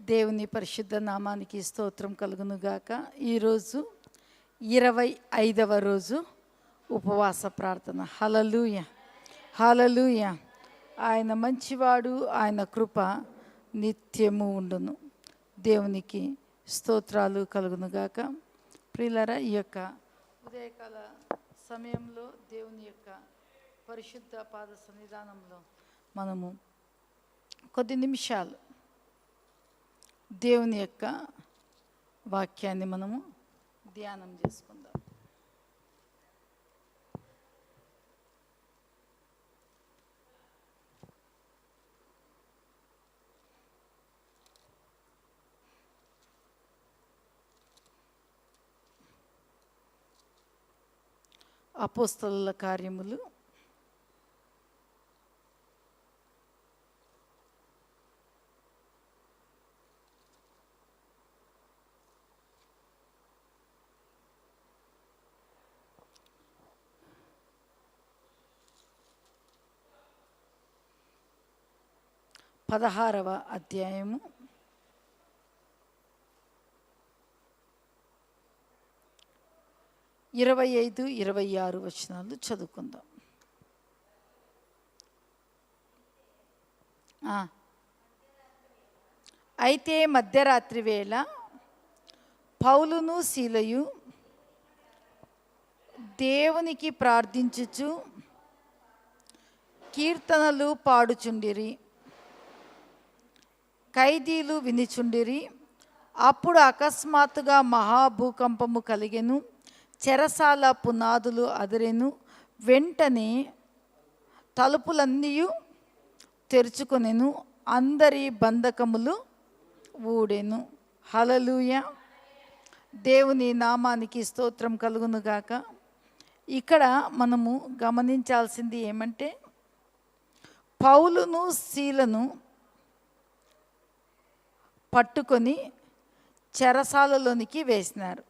దేవుని పరిశుద్ధ నామానికి స్తోత్రం కలుగునుగాక. ఈరోజు ఇరవై ఐదవ రోజు ఉపవాస ప్రార్థన. హలలుయ హలలుయ ఆయన మంచివాడు ఆయన కృప నిత్యము ఉండును. దేవునికి స్తోత్రాలు కలుగునుగాక. ప్రియులరా ఈ యొక్క ఉదయకాల సమయంలో దేవుని యొక్క పరిశుద్ధ పాద సన్నిధానంలో మనము కొద్ది నిమిషాలు దేవుని యొక్క వాక్యాన్ని మనము ధ్యానం చేసుకుందాం. అపోస్తల కార్యములు పదహారవ అధ్యాయము. ఇరవై ఐదు ఇరవై ఆరు వచనాలు చదువుకుందాం. అయితే మధ్యరాత్రి వేళ పౌలును శీలయు దేవునికి ప్రార్థించుచు కీర్తనలు పాడుచుండిరి. ఖైదీలు వినిచుండిరి. అప్పుడు అకస్మాత్తుగా మహాభూకంపము కలిగెను. చెరసాల పునాదులు అదిరెను. వెంటనే తలుపులన్నీ తెరుచుకొనెను. అందరి బంధకములు ఊడెను. హలలుయ దేవుని నామానికి స్తోత్రం కలుగునుగాక ఇక్కడ మనము గమనించాల్సింది ఏమంటే పౌలును శీలను పట్టుకొని చెరసాలలోనికి వేసినారు.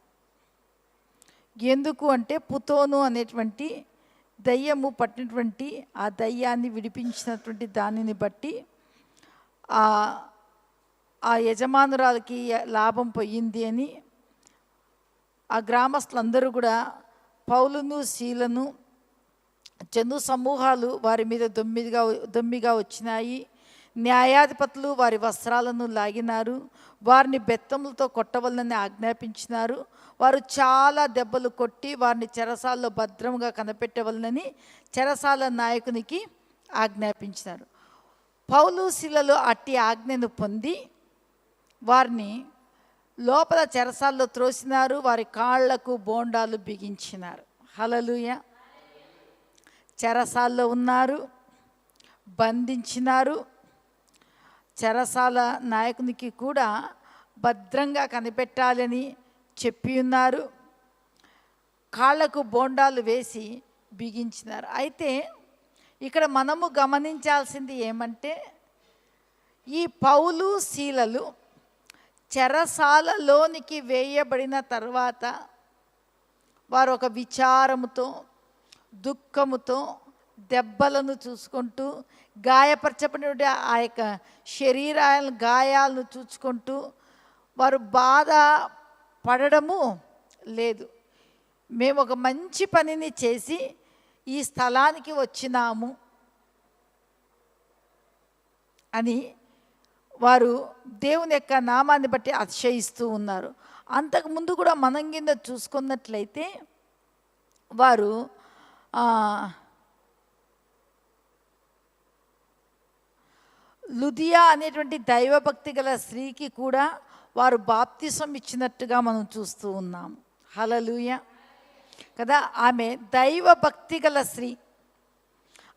ఎందుకు అంటే పుతోను అనేటువంటి దయ్యము పట్టినటువంటి ఆ దయ్యాన్ని విడిపించినటువంటి దానిని బట్టి ఆ ఆ యజమానురాలకి లాభం పోయింది అని ఆ గ్రామస్తులందరూ కూడా పౌలును శీలను జను సమూహాలు వారి మీద దొమ్మిదిగా దొమ్మిగా వచ్చినాయి. న్యాయాధిపతులు వారి వస్త్రాలను లాగినారు వారిని బెత్తములతో కొట్టవలనని ఆజ్ఞాపించినారు. వారు చాలా దెబ్బలు కొట్టి వారిని చెరసాల్లో భద్రంగా కనిపెట్టవలనని చెరసాల నాయకునికి ఆజ్ఞాపించినారు. పౌలు శిలలో అట్టి ఆజ్ఞను పొంది వారిని లోపల చెరసాల్లో త్రోసినారు వారి కాళ్ళకు బోండాలు బిగించినారు. హలలుయ చెరసాల్లో ఉన్నారు బంధించినారు చెరసాల నాయకునికి కూడా భద్రంగా కనిపెట్టాలని చెప్పి ఉన్నారు. కాళ్ళకు బోండాలు వేసి బిగించినారు. అయితే ఇక్కడ మనము గమనించాల్సింది ఏమంటే ఈ పౌలు శీలలు చెరసాలలోనికి వేయబడిన తర్వాత వారు ఒక విచారముతో దుఃఖముతో దెబ్బలను చూసుకుంటూ గాయపరచబడిన ఆ యొక్క శరీరాలను గాయాలను చూసుకుంటూ వారు బాధ పడడము లేదు. మేము ఒక మంచి పనిని చేసి ఈ స్థలానికి వచ్చినాము అని వారు దేవుని యొక్క నామాన్ని బట్టి అతిశయిస్తూ ఉన్నారు. అంతకుముందు కూడా మనం కింద చూసుకున్నట్లయితే వారు లుదియా అనేటువంటి దైవభక్తి గల స్త్రీకి కూడా వారు బాప్తిసం ఇచ్చినట్టుగా మనం చూస్తూ ఉన్నాం. హలలుయ కదా ఆమె దైవభక్తి గల స్త్రీ.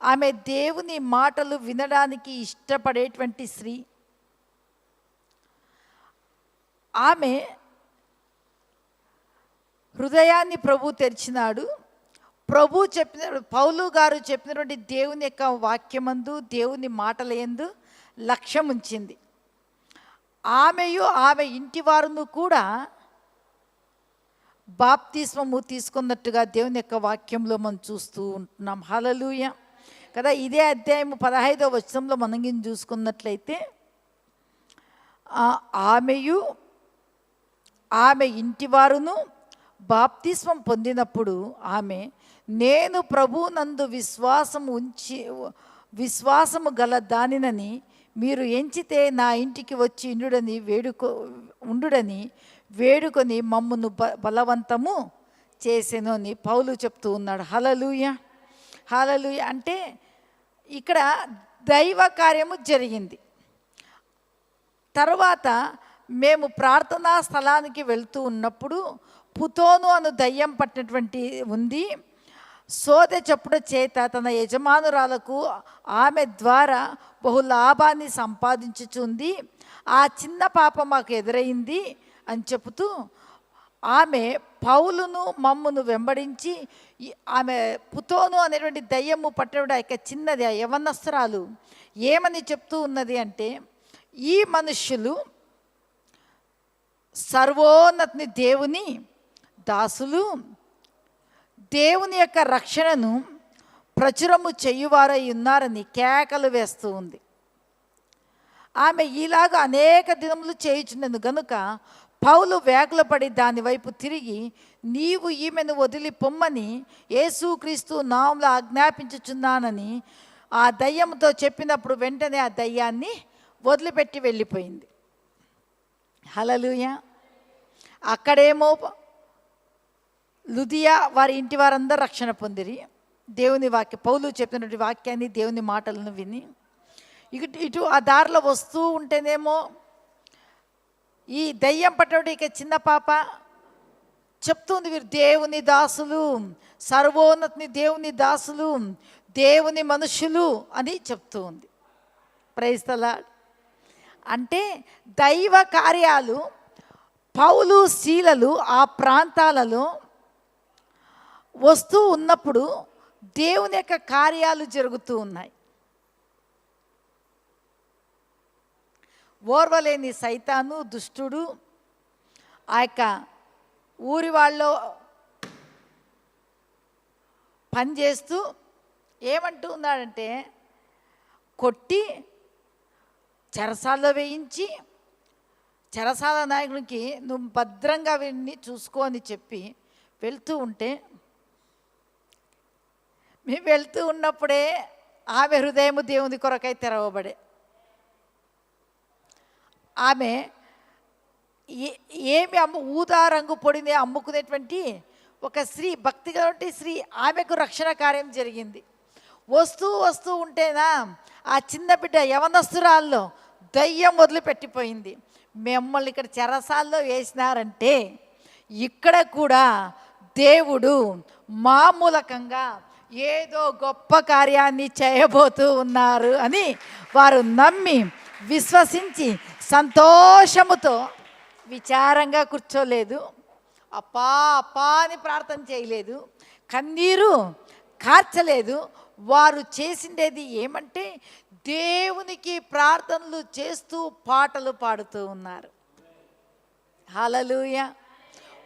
ఆమె దేవుని మాటలు వినడానికి ఇష్టపడేటువంటి స్త్రీ. ఆమె హృదయాన్ని ప్రభు తెరిచినాడు. ప్రభు చెప్పిన పౌలు గారు చెప్పినటువంటి దేవుని యొక్క వాక్యమందు దేవుని మాటల ఎందు లక్ష్యం ఉంచింది ఆమెయు ఆమె ఇంటి వారును కూడా బాప్తిస్మము తీసుకున్నట్టుగా దేవుని యొక్క వాక్యంలో మనం చూస్తూ ఉంటున్నాం. హలలుయ కదా ఇదే అధ్యాయం పదహైదో వచనంలో మనం చూసుకున్నట్లయితే ఆమెయు ఆమె ఇంటివారును బాప్తిస్మం పొందినప్పుడు ఆమె నేను ప్రభునందు విశ్వాసం ఉంచి విశ్వాసము గల దానినని మీరు ఎంచితే నా ఇంటికి వచ్చి ఇండుడని వేడుకో ఉండుడని వేడుకొని మమ్మను బ బలవంతము చేసెను అని పౌలు చెప్తూ ఉన్నాడు. హలలుయ హలలుయ అంటే ఇక్కడ దైవ కార్యము జరిగింది. తర్వాత మేము ప్రార్థనా స్థలానికి వెళ్తూ ఉన్నప్పుడు పుతోను అను దయ్యం పట్టినటువంటి ఉంది. సోదె చెప్పుడు చేత తన యజమానురాలకు ఆమె ద్వారా బహు లాభాన్ని సంపాదించుచుంది. ఆ చిన్న పాప మాకు ఎదురైంది అని చెబుతూ ఆమె పౌలును మమ్మును వెంబడించి ఆమె పుతోను అనేటువంటి దయ్యము పట్టడం యొక్క చిన్నది ఆ యవనస్త్రాలు ఏమని చెప్తూ ఉన్నది అంటే ఈ మనుష్యులు సర్వోన్నతిని దేవుని దాసులు దేవుని యొక్క రక్షణను ప్రచురము చేయువారై ఉన్నారని కేకలు వేస్తూ ఉంది. ఆమె ఇలాగ అనేక దినములు చేయుచున్నది గనుక పౌలు వేగలు పడి దాని వైపు తిరిగి నీవు ఈమెను వదిలి పొమ్మని యేసుక్రీస్తు నామంలో ఆజ్ఞాపించుచున్నానని ఆ దయ్యంతో చెప్పినప్పుడు వెంటనే ఆ దయ్యాన్ని వదిలిపెట్టి వెళ్ళిపోయింది. హలలుయ అక్కడేమో లుదియా వారి ఇంటి వారందరూ రక్షణ పొందిరి. దేవుని వాక్య పౌలు చెప్పినటువంటి వాక్యాన్ని దేవుని మాటలను విని. ఇటు ఇటు ఆ దారిలో వస్తూ ఉంటేనేమో ఈ దయ్యం పట్టడం ఇక చిన్న పాప. చెప్తుంది వీరు దేవుని దాసులు సర్వోన్నతిని దేవుని దాసులు దేవుని మనుషులు అని చెప్తూ ఉంది ప్రైస్తలా అంటే దైవ కార్యాలు పౌలు శీలలు ఆ ప్రాంతాలలో వస్తూ ఉన్నప్పుడు దేవుని యొక్క కార్యాలు జరుగుతూ ఉన్నాయి. ఓర్వలేని సైతాను దుష్టుడు ఆ యొక్క ఊరి వాళ్ళు పనిచేస్తూ ఏమంటూ ఉన్నాడంటే కొట్టి చెరసాల్లో వేయించి చెరసాల నాయకునికి నువ్వు భద్రంగా వీడిని చూసుకో అని చెప్పి వెళ్తూ ఉంటే మేము వెళ్తూ ఉన్నప్పుడే ఆమె హృదయము దేవుని కొరకై తెరవబడే. ఆమె ఏ- ఏమి అమ్ము ఊదా రంగు పొడిని అమ్ముకునేటువంటి ఒక స్త్రీ భక్తిగా స్త్రీ ఆమెకు రక్షణ కార్యం జరిగింది. వస్తూ వస్తూ ఉంటేనా ఆ చిన్న బిడ్డ యవనస్తురాల్లో దయ్యం వదిలిపెట్టిపోయింది. మిమ్మల్ని ఇక్కడ చెరసాల్లో వేసినారంటే ఇక్కడ కూడా దేవుడు మామూలకంగా ఏదో గొప్ప కార్యాన్ని చేయబోతూ ఉన్నారు అని వారు నమ్మి విశ్వసించి సంతోషముతో విచారంగా కూర్చోలేదు. అప్పా అప్పా అని ప్రార్థన చేయలేదు. కన్నీరు కార్చలేదు. వారు చేసిండేది ఏమంటే దేవునికి ప్రార్థనలు చేస్తూ పాటలు పాడుతూ ఉన్నారు. హలలుయ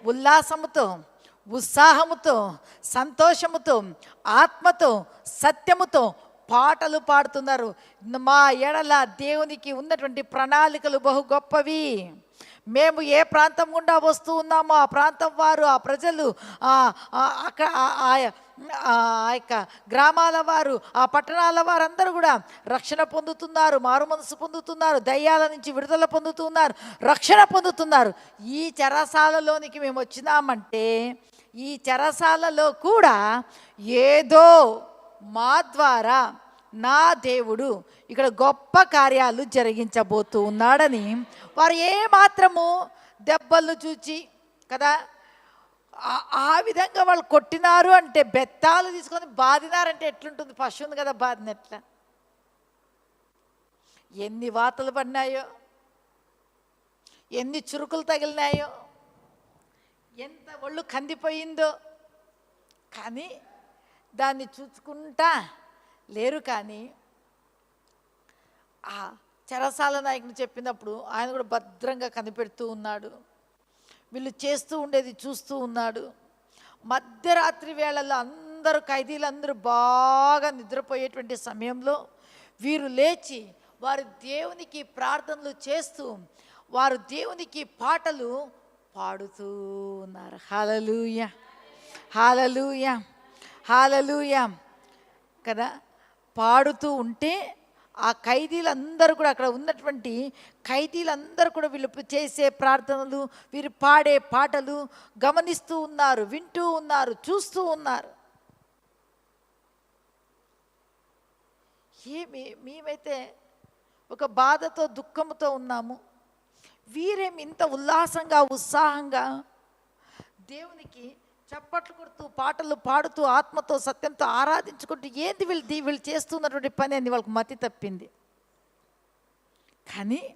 ఉల్లాసముతో ఉత్సాహముతో సంతోషముతో ఆత్మతో సత్యముతో పాటలు పాడుతున్నారు. మా ఎడల దేవునికి ఉన్నటువంటి ప్రణాళికలు బహు గొప్పవి. మేము ఏ ప్రాంతం గుండా వస్తూ ఉన్నామో ఆ ప్రాంతం వారు ఆ ప్రజలు అక్కడ ఆ ఆ- ఆ యొక్క గ్రామాల వారు ఆ పట్టణాల వారందరూ కూడా రక్షణ పొందుతున్నారు మారు మనసు పొందుతున్నారు దయ్యాల నుంచి విడుదల పొందుతున్నారు రక్షణ పొందుతున్నారు. ఈ చెరసాలలోనికి మేము వచ్చినామంటే ఈ చెరసాలలో కూడా ఏదో మా ద్వారా నా దేవుడు ఇక్కడ గొప్ప కార్యాలు జరిగించబోతూ ఉన్నాడని వారు ఏమాత్రము దెబ్బలు చూచి కదా ఆ- విధంగా వాళ్ళు కొట్టినారు అంటే బెత్తాలు తీసుకొని బాదినారంటే ఎట్లుంటుంది? పశు ఉంది కదా బాధిన ఎట్లా ఎన్ని వాతలు పడినాయో ఎన్ని చురుకులు తగిలినాయో ఎంత ఒళ్ళు కందిపోయిందో. కానీ దాన్ని చూసుకుంటా లేరు కానీ ఆ చెరసాల నాయకుని చెప్పినప్పుడు ఆయన కూడా భద్రంగా కనిపెడుతూ ఉన్నాడు. వీళ్ళు చేస్తూ ఉండేది చూస్తూ ఉన్నాడు. మధ్యరాత్రి వేళల్లో అందరూ ఖైదీలందరూ బాగా నిద్రపోయేటువంటి సమయంలో వీరు లేచి వారు దేవునికి ప్రార్థనలు చేస్తూ వారు దేవునికి పాటలు పాడుతూ ఉన్నారు. హాలలూయ. హాలలుయ. హాలలుయ. కదా? పాడుతూ ఉంటే ఆ ఖైదీలందరూ కూడా అక్కడ ఉన్నటువంటి ఖైదీలందరూ కూడా వీళ్ళు చేసే ప్రార్థనలు వీరు పాడే పాటలు గమనిస్తూ ఉన్నారు వింటూ ఉన్నారు చూస్తూ ఉన్నారు. ఏమి మేమైతే ఒక బాధతో దుఃఖంతో ఉన్నాము. వీరేమి ఇంత ఉల్లాసంగా ఉత్సాహంగా దేవునికి చప్పట్లు కొడుతూ పాటలు పాడుతూ ఆత్మతో సత్యంతో ఆరాధించుకుంటూ ఏంది వీళ్ళు దీ- వీళ్ళు చేస్తున్నటువంటి పని అని వాళ్ళకి మతి తప్పింది. కానీ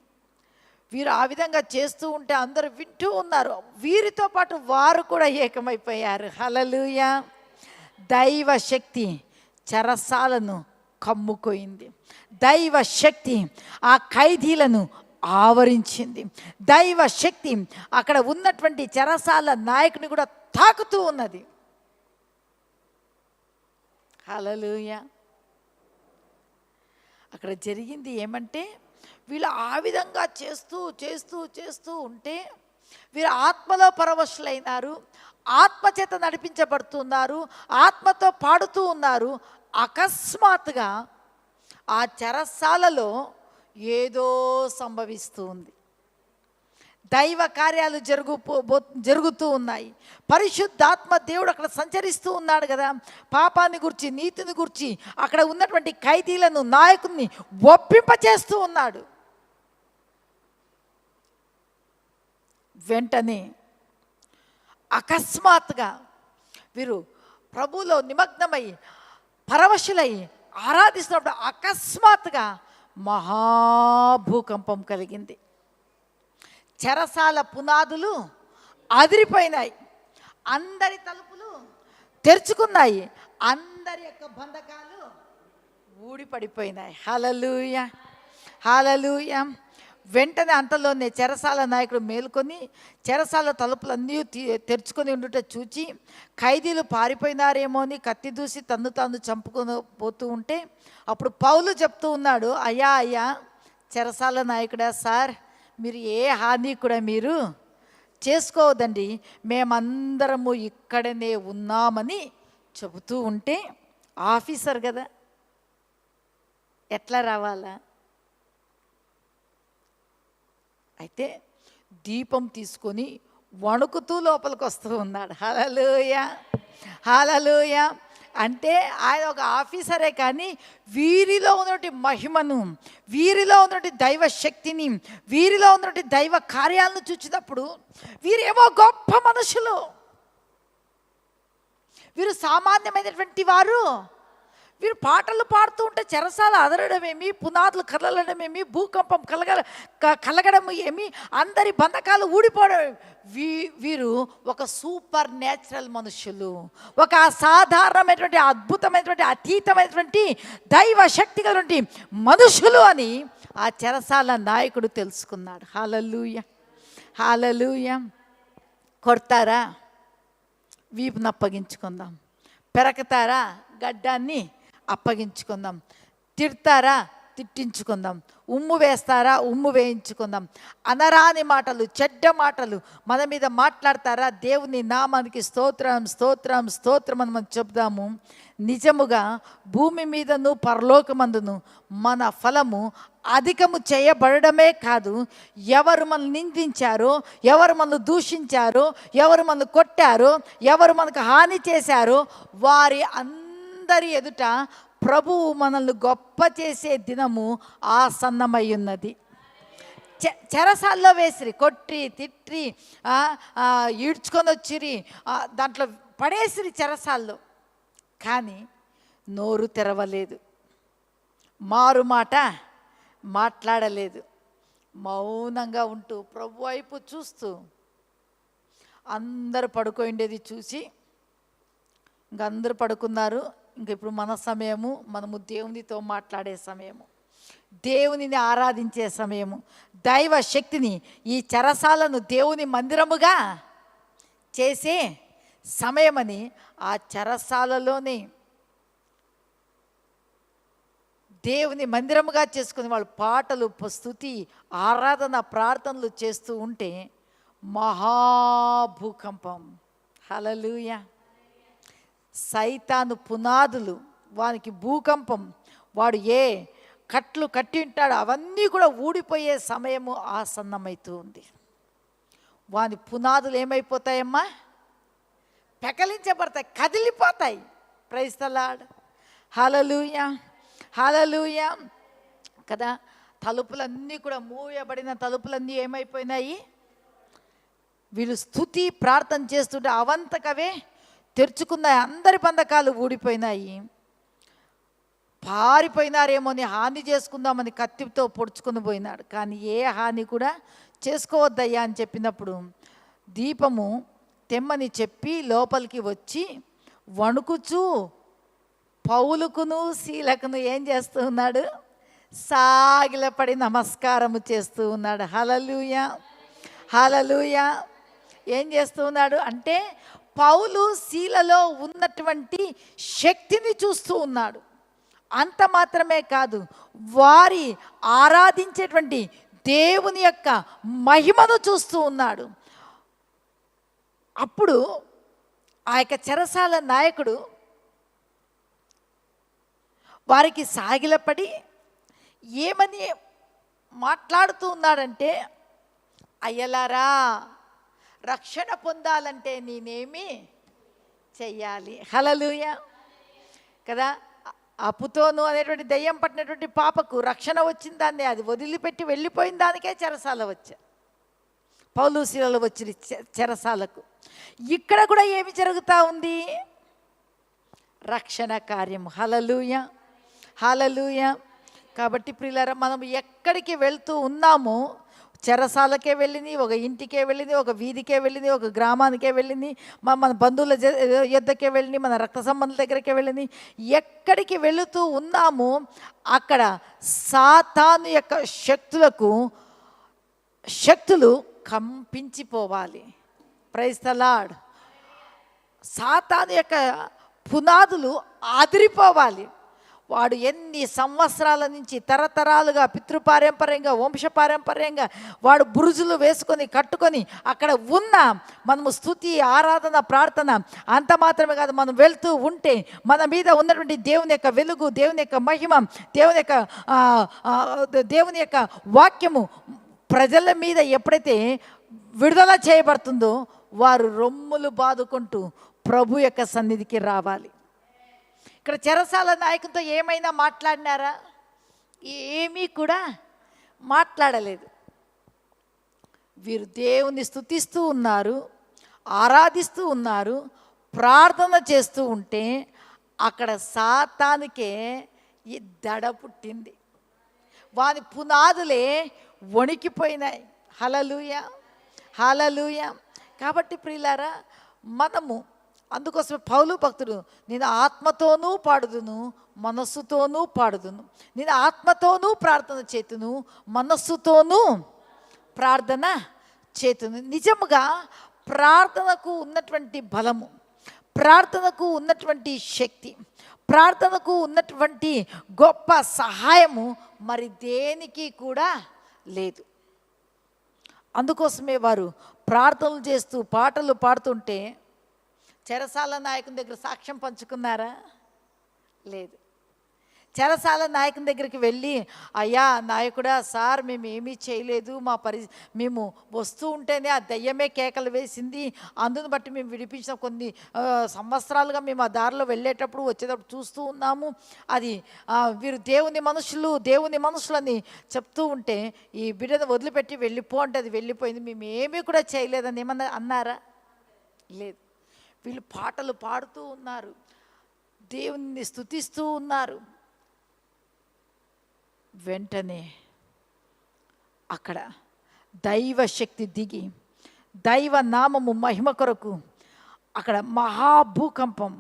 వీరు ఆ విధంగా చేస్తూ ఉంటే అందరూ వింటూ ఉన్నారు. వీరితో పాటు వారు కూడా ఏకమైపోయారు. హలలుయ దైవ శక్తి చెరసాలను కమ్ముకోయింది. దైవ శక్తి ఆ ఖైదీలను ఆవరించింది. దైవ శక్తి అక్కడ ఉన్నటువంటి చెరసాల నాయకుని కూడా తాకుతూ ఉన్నది. హలలుయ అక్కడ జరిగింది ఏమంటే వీళ్ళు ఆ విధంగా చేస్తూ చేస్తూ చేస్తూ ఉంటే వీరు ఆత్మలో పరవశులైనారు ఆత్మచేత నడిపించబడుతున్నారు ఆత్మతో పాడుతూ ఉన్నారు. అకస్మాత్తుగా ఆ చెరసాలలో ఏదో సంభవిస్తూ ఉంది దైవ కార్యాలు జరుగు జరుగుతూ ఉన్నాయి. పరిశుద్ధాత్మ దేవుడు అక్కడ సంచరిస్తూ ఉన్నాడు కదా. పాపాన్ని గురించి నీతిని గురించి అక్కడ ఉన్నటువంటి ఖైదీలను నాయకుని ఒప్పింపచేస్తూ ఉన్నాడు. వెంటనే అకస్మాత్తుగా వీరు ప్రభువులో నిమగ్నమై పరవశులై ఆరాధిస్తున్నప్పుడు అకస్మాత్తుగా మహాభూకంపం కలిగింది. చెరసాల పునాదులు అదిరిపోయినాయి. అందరి తలుపులు తెరుచుకున్నాయి. అందరి యొక్క బంధకాలు ఊడిపడిపోయినాయి. హలలుయ హలలుయ వెంటనే అంతలోనే చెరసాల నాయకుడు మేల్కొని చెరసాల తలుపులన్నీ తీ- తెరుచుకొని ఉండుట చూచి ఖైదీలు పారిపోయినారేమో అని కత్తి దూసి తన్ను తాను చంపుకొని పోతూ ఉంటే అప్పుడు పౌలు చెప్తూ ఉన్నాడు అయ్యా అయ్యా చెరసాల నాయకుడా సార్ మీరు ఏ హాని కూడా మీరు చేసుకోవద్దండి. మేమందరము ఇక్కడనే ఉన్నామని చెబుతూ ఉంటే ఆఫీసర్ కదా ఎట్లా రావాలా? అయితే దీపం తీసుకొని వణుకుతూ లోపలికి వస్తూ ఉన్నాడు. హలలోయ హలలోయ. అంటే ఆయన ఒక ఆఫీసరే కానీ వీరిలో ఉన్నటువంటి మహిమను వీరిలో ఉన్నటువంటి దైవ శక్తిని వీరిలో ఉన్నటువంటి దైవ కార్యాలను చూచినప్పుడు వీరేమో గొప్ప మనుషులు. వీరు సామాన్యమైనటువంటి వారు. వీరు పాటలు పాడుతూ ఉంటే చెరసాల అదరడమేమి పునాదులు కదలడమేమి భూకంపం కలగ క- కలగడం ఏమి అందరి బంధకాలు ఊడిపోవడం వీ వీరు ఒక సూపర్ న్యాచురల్ మనుషులు. ఒక అసాధారణమైనటువంటి అద్భుతమైనటువంటి అతీతమైనటువంటి దైవ శక్తి కలిగినటువంటి మనుషులు అని ఆ చెరసాల నాయకుడు తెలుసుకున్నాడు. హాలలుయ. హాలలుయ. కొడతారా? వీపు నప్పగించుకుందాం. పెరకతారా? గడ్డాన్ని అప్పగించుకుందాం. తిడతారా? తిట్టించుకుందాం. ఉమ్ము వేస్తారా? ఉమ్ము వేయించుకుందాం. అనరాని మాటలు చెడ్డ మాటలు మన మీద మాట్లాడతారా? దేవుని నామానికి స్తోత్రం స్తోత్రం స్తోత్రం అని మనం చెప్దాము నిజముగా భూమి మీదను పరలోకమందును మన ఫలము అధికము చేయబడమే కాదు. ఎవరు మనల్ని నిందించారో ఎవరు మనల్ని దూషించారో ఎవరు మనల్ని కొట్టారో ఎవరు మనకు హాని చేశారో వారి అందరి అందరి ఎదుట ప్రభువు మనల్ని గొప్ప చేసే దినము ఆసన్నమై ఉన్నది చె- చెరసాల్లో వేసిరి కొట్టి తిట్టి ఈడ్చుకొని వచ్చిరి దాంట్లో పడేసిరి చెరసాల్లో. కానీ నోరు తెరవలేదు. మారు మాట మాట్లాడలేదు. మౌనంగా ఉంటూ ప్రభు వైపు చూస్తూ అందరు పడుకోండేది చూసి ఇంక అందరు పడుకున్నారు. ఇంక ఇప్పుడు మన సమయము మనము దేవునితో మాట్లాడే సమయము దేవునిని ఆరాధించే సమయము దైవ శక్తిని ఈ చెరసాలను దేవుని మందిరముగా చేసే సమయమని ఆ చరసాలలోని దేవుని మందిరముగా చేసుకుని వాళ్ళు పాటలు స్థుతి ఆరాధన ప్రార్థనలు చేస్తూ ఉంటే మహాభూకంపం. హలలుయా సైతాను పునాదులు వానికి భూకంపం వాడు ఏ కట్లు కట్టి ఉంటాడు అవన్నీ కూడా ఊడిపోయే సమయము ఆసన్నమవుతూ ఉంది. వాని పునాదులు ఏమైపోతాయమ్మా? పెకలించబడతాయి కదిలిపోతాయి. ప్రైస్తలాడ్ హలలుయ హలలుయ కదా తలుపులన్నీ కూడా మూయబడిన తలుపులన్నీ ఏమైపోయినాయి? వీళ్ళు స్థుతి ప్రార్థన చేస్తుంటే అవంతకవే తెరుచుకున్నాయి. అందరి పందకాలు ఊడిపోయినాయి. పారిపోయినారేమో అని హాని చేసుకుందామని కత్తితో పొడుచుకుని పోయినాడు. కానీ ఏ హాని కూడా చేసుకోవద్దయ్యా అని చెప్పినప్పుడు దీపము తెమ్మని చెప్పి లోపలికి వచ్చి వణుకుచూ పౌలుకును శీలకును ఏం చేస్తూ ఉన్నాడు? సాగిలపడి నమస్కారము చేస్తూ ఉన్నాడు. హలలుయ హలలుయ ఏం చేస్తూ ఉన్నాడు అంటే పౌలు శీలలో ఉన్నటువంటి శక్తిని చూస్తూ ఉన్నాడు. అంత మాత్రమే కాదు వారి ఆరాధించేటువంటి దేవుని యొక్క మహిమను చూస్తూ ఉన్నాడు. అప్పుడు ఆ యొక్క చెరసాల నాయకుడు వారికి సాగిలపడి ఏమని మాట్లాడుతూ ఉన్నాడంటే అయ్యలారా రక్షణ పొందాలంటే నేనేమి చెయ్యాలి? హలలుయ కదా? అప్పుతోను అనేటువంటి దయ్యం పట్టినటువంటి పాపకు రక్షణ వచ్చిన దాన్ని అది వదిలిపెట్టి వెళ్ళిపోయిన దానికే చెరసాల వచ్చా? పౌలూశీలలో వచ్చిన చె- చెరసాలకు. ఇక్కడ కూడా ఏమి జరుగుతూ ఉంది? రక్షణ కార్యం హలలుయ హలలుయ కాబట్టి ప్రిలర మనం ఎక్కడికి వెళ్తూ ఉన్నామో చెరసాలకే వెళ్ళింది ఒక ఇంటికే వెళ్ళింది ఒక వీధికే వెళ్ళింది ఒక గ్రామానికే వెళ్ళింది మన మన బంధువుల యుద్ధకే వెళ్ళింది మన రక్త సంబంధుల దగ్గరకే వెళ్ళింది. ఎక్కడికి వెళుతూ ఉన్నాము అక్కడ సాతాను యొక్క శక్తులకు శక్తులు కంపించిపోవాలి. ప్రైస్తలాడ్ సాతాను యొక్క పునాదులు ఆదిరిపోవాలి వాడు ఎన్ని సంవత్సరాల నుంచి తరతరాలుగా పితృపారంపర్యంగా వంశపారంపర్యంగా వాడు బురుజులు వేసుకొని కట్టుకొని అక్కడ ఉన్న మనము స్థుతి ఆరాధన ప్రార్థన అంత మాత్రమే కాదు మనం వెళ్తూ ఉంటే మన మీద ఉన్నటువంటి దేవుని యొక్క వెలుగు దేవుని యొక్క మహిమ దేవుని యొక్క దేవుని యొక్క వాక్యము ప్రజల మీద ఎప్పుడైతే విడుదల చేయబడుతుందో వారు రొమ్ములు బాదుకుంటూ ప్రభు యొక్క సన్నిధికి రావాలి. ఇక్కడ చెరసాల నాయకులతో ఏమైనా మాట్లాడినారా? ఏమీ కూడా మాట్లాడలేదు. వీరు దేవుని స్తుతిస్తూ ఉన్నారు ఆరాధిస్తూ ఉన్నారు ప్రార్థన చేస్తూ ఉంటే అక్కడ సాతానికే ఈ దడ పుట్టింది. వాని పునాదులే వణికిపోయినాయి. హలలుయ హలలుయ కాబట్టి ప్రియులారా మనము అందుకోసమే పౌలు భక్తుడు నేను ఆత్మతోనూ పాడుదును మనస్సుతోనూ పాడుదును. నేను ఆత్మతోనూ ప్రార్థన చేతును మనస్సుతోనూ ప్రార్థన చేతును. నిజముగా ప్రార్థనకు ఉన్నటువంటి బలము ప్రార్థనకు ఉన్నటువంటి శక్తి ప్రార్థనకు ఉన్నటువంటి గొప్ప సహాయము మరి దేనికి కూడా లేదు. అందుకోసమే వారు ప్రార్థనలు చేస్తూ పాటలు పాడుతుంటే చెరసాల నాయకుని దగ్గర సాక్ష్యం పంచుకున్నారా? లేదు. చెరసాల నాయకుని దగ్గరికి వెళ్ళి అయ్యా నాయకుడా సార్ మేము ఏమీ చేయలేదు. మా పరి మేము వస్తూ ఉంటేనే ఆ దయ్యమే కేకలు వేసింది. అందును బట్టి మేము విడిపించిన కొన్ని సంవత్సరాలుగా మేము ఆ దారిలో వెళ్ళేటప్పుడు వచ్చేటప్పుడు చూస్తూ ఉన్నాము. అది వీరు దేవుని మనుషులు దేవుని మనుషులని చెప్తూ ఉంటే ఈ బిడ్డను వదిలిపెట్టి వెళ్ళిపో అంటే అది వెళ్ళిపోయింది. మేము ఏమీ కూడా చేయలేదని ఏమన్నా అన్నారా? లేదు. వీళ్ళు పాటలు పాడుతూ ఉన్నారు. దేవుణ్ణి స్తుతిస్తూ ఉన్నారు. వెంటనే అక్కడ దైవ శక్తి దిగి దైవ నామము మహిమ కొరకు అక్కడ మహాభూకంపం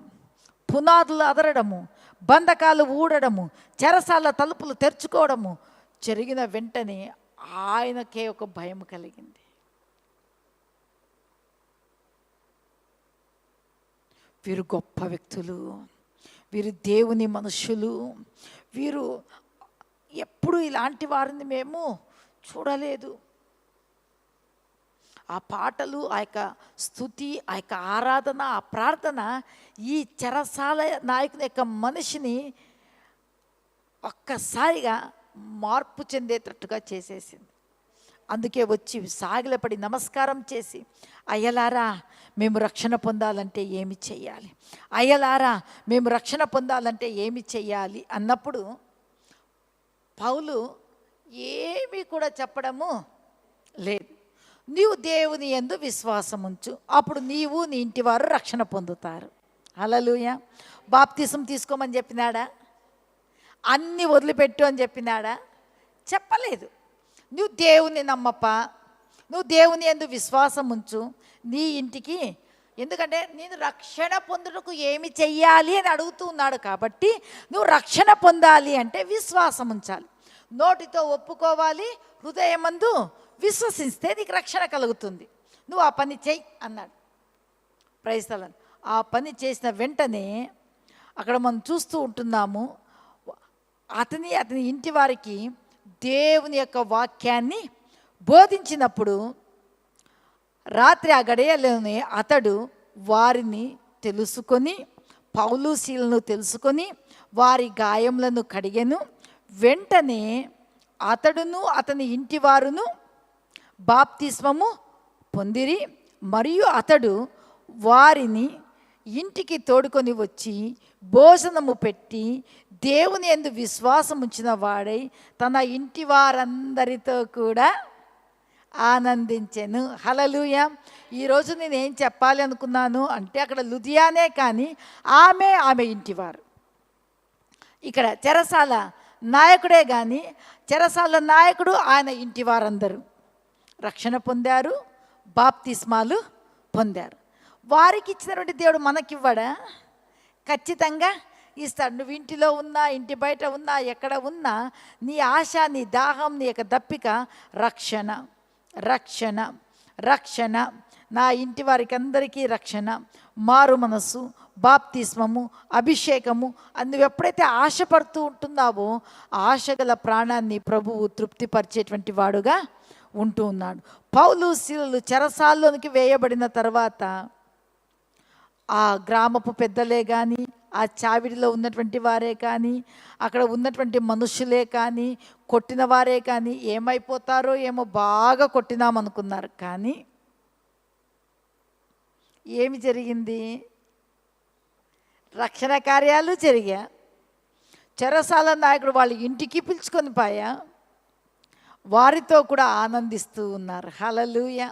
పునాదులు అదరడము బంధకాలు ఊడడము చెరసాల తలుపులు తెరుచుకోవడము జరిగిన వెంటనే ఆయనకే ఒక భయం కలిగింది. వీరు గొప్ప వ్యక్తులు వీరు దేవుని మనుషులు వీరు ఎప్పుడు ఇలాంటి వారిని మేము చూడలేదు. ఆ పాటలు ఆ యొక్క స్థుతి ఆ యొక్క ఆరాధన ఆ ప్రార్థన ఈ చెరసాల నాయకుని యొక్క మనిషిని ఒక్కసారిగా మార్పు చెందేటట్టుగా చేసేసింది. అందుకే వచ్చి సాగిలపడి నమస్కారం చేసి అయ్యలారా మేము రక్షణ పొందాలంటే ఏమి చెయ్యాలి? అయ్యలారా మేము రక్షణ పొందాలంటే ఏమి చెయ్యాలి? అన్నప్పుడు పౌలు ఏమీ కూడా చెప్పడము లేదు. నీవు దేవుని ఎందు విశ్వాసం ఉంచు. అప్పుడు నీవు నీ ఇంటి వారు రక్షణ పొందుతారు. అలలుయ బాప్తిసం తీసుకోమని చెప్పినాడా? అన్ని వదిలిపెట్టు అని చెప్పినాడా? చెప్పలేదు. నువ్వు దేవుని నమ్మప్ప. నువ్వు దేవుని ఎందు విశ్వాసం ఉంచు. నీ ఇంటికి ఎందుకంటే నేను రక్షణ పొందుటకు ఏమి చెయ్యాలి అని అడుగుతూ ఉన్నాడు కాబట్టి నువ్వు రక్షణ పొందాలి అంటే విశ్వాసం ఉంచాలి. నోటితో ఒప్పుకోవాలి హృదయమందు విశ్వసిస్తే నీకు రక్షణ కలుగుతుంది. నువ్వు ఆ పని చెయ్యి అన్నాడు. ప్రైస్తలను ఆ పని చేసిన వెంటనే అక్కడ మనం చూస్తూ ఉంటున్నాము. అతని అతని ఇంటి వారికి దేవుని యొక్క వాక్యాన్ని బోధించినప్పుడు రాత్రి ఆ గడియలోనే అతడు వారిని తెలుసుకొని పౌలుశీలను తెలుసుకొని వారి గాయములను కడిగెను. వెంటనే అతడును అతని ఇంటి వారును బాప్తిస్మము పొందిరి. మరియు అతడు వారిని ఇంటికి తోడుకొని వచ్చి భోజనము పెట్టి దేవుని ఎందు విశ్వాసం ఉంచిన వాడై తన ఇంటి వారందరితో కూడా ఆనందించెను. హలలుయ ఈరోజు నేను ఏం చెప్పాలి అనుకున్నాను అంటే అక్కడ లుధియానే కానీ ఆమె ఆమె ఇంటివారు. ఇక్కడ చెరసాల నాయకుడే కానీ చెరసాల నాయకుడు ఆయన ఇంటి వారందరూ రక్షణ పొందారు బాప్తిస్మాలు పొందారు. వారికి ఇచ్చినటువంటి దేవుడు మనకివ్వడా? ఖచ్చితంగా ఇస్తాడు. నువ్వు ఇంటిలో ఉన్నా ఇంటి బయట ఉన్నా ఎక్కడ ఉన్నా నీ ఆశ నీ దాహం నీ యొక్క దప్పిక రక్షణ రక్షణ రక్షణ. నా ఇంటి వారికి అందరికీ రక్షణ మారు మనస్సు బాప్తిస్మము అభిషేకము. అని నువ్వు ఎప్పుడైతే ఆశపడుతూ ఉంటున్నావో ఆశ గల ప్రాణాన్ని ప్రభువు తృప్తిపరిచేటువంటి వాడుగా ఉంటూ ఉన్నాడు. పౌలు శీలలు చెరసాల్లోనికి వేయబడిన తర్వాత ఆ గ్రామపు పెద్దలే కానీ ఆ చావిడిలో ఉన్నటువంటి వారే కానీ అక్కడ ఉన్నటువంటి మనుషులే కానీ కొట్టిన వారే కానీ ఏమైపోతారో ఏమో బాగా కొట్టినామనుకున్నారు కానీ ఏమి జరిగింది? రక్షణ కార్యాలు జరిగా. చెరసాల నాయకుడు వాళ్ళ ఇంటికి పిలుచుకొని పాయా. వారితో కూడా ఆనందిస్తూ ఉన్నారు. హలలుయా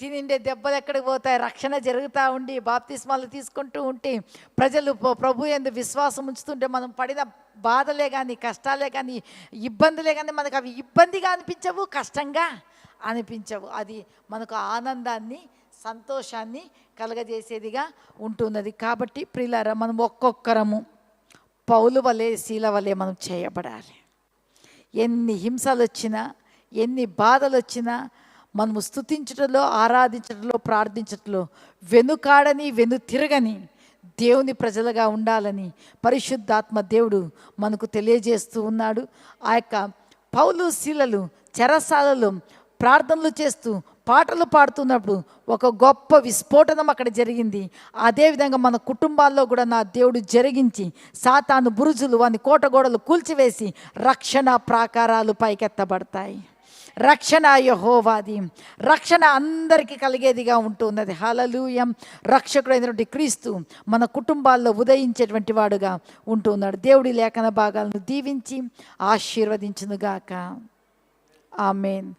తినిండే దెబ్బలు ఎక్కడికి పోతాయి? రక్షణ జరుగుతూ ఉండి బాప్తిస్మాలు తీసుకుంటూ ఉంటే ప్రజలు ప్రభు ఎందు విశ్వాసం ఉంచుతుంటే మనం పడిన బాధలే కానీ కష్టాలే కానీ ఇబ్బందులే కానీ మనకు అవి ఇబ్బందిగా అనిపించవు కష్టంగా అనిపించవు. అది మనకు ఆనందాన్ని సంతోషాన్ని కలగజేసేదిగా ఉంటున్నది. కాబట్టి ప్రిలారా మనం ఒక్కొక్కరము పౌలు వలె శీల వలె మనం చేయబడాలి. ఎన్ని హింసలు వచ్చినా ఎన్ని బాధలు వచ్చినా మనము స్థుతించటంలో ఆరాధించటంలో ప్రార్థించటంలో వెనుకాడని వెను తిరగని దేవుని ప్రజలుగా ఉండాలని పరిశుద్ధాత్మ దేవుడు మనకు తెలియజేస్తూ ఉన్నాడు. ఆ యొక్క పౌలు శీలలు చెరసాలలో ప్రార్థనలు చేస్తూ పాటలు పాడుతున్నప్పుడు ఒక గొప్ప విస్ఫోటనం అక్కడ జరిగింది. అదేవిధంగా మన కుటుంబాల్లో కూడా నా దేవుడు జరిగించి సాతాను బురుజులు వాని కోటగోడలు కూల్చివేసి రక్షణ ప్రాకారాలు పైకెత్తబడతాయి. రక్షణ యహోవాది. రక్షణ అందరికీ కలిగేదిగా ఉంటున్నది. హలలుయం రక్షకుడైనటువంటి క్రీస్తు మన కుటుంబాల్లో ఉదయించేటువంటి వాడుగా ఉంటున్నాడు. దేవుడి లేఖన భాగాలను దీవించి ఆశీర్వదించునుగాక. ఆమెన్.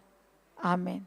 ఆమెన్.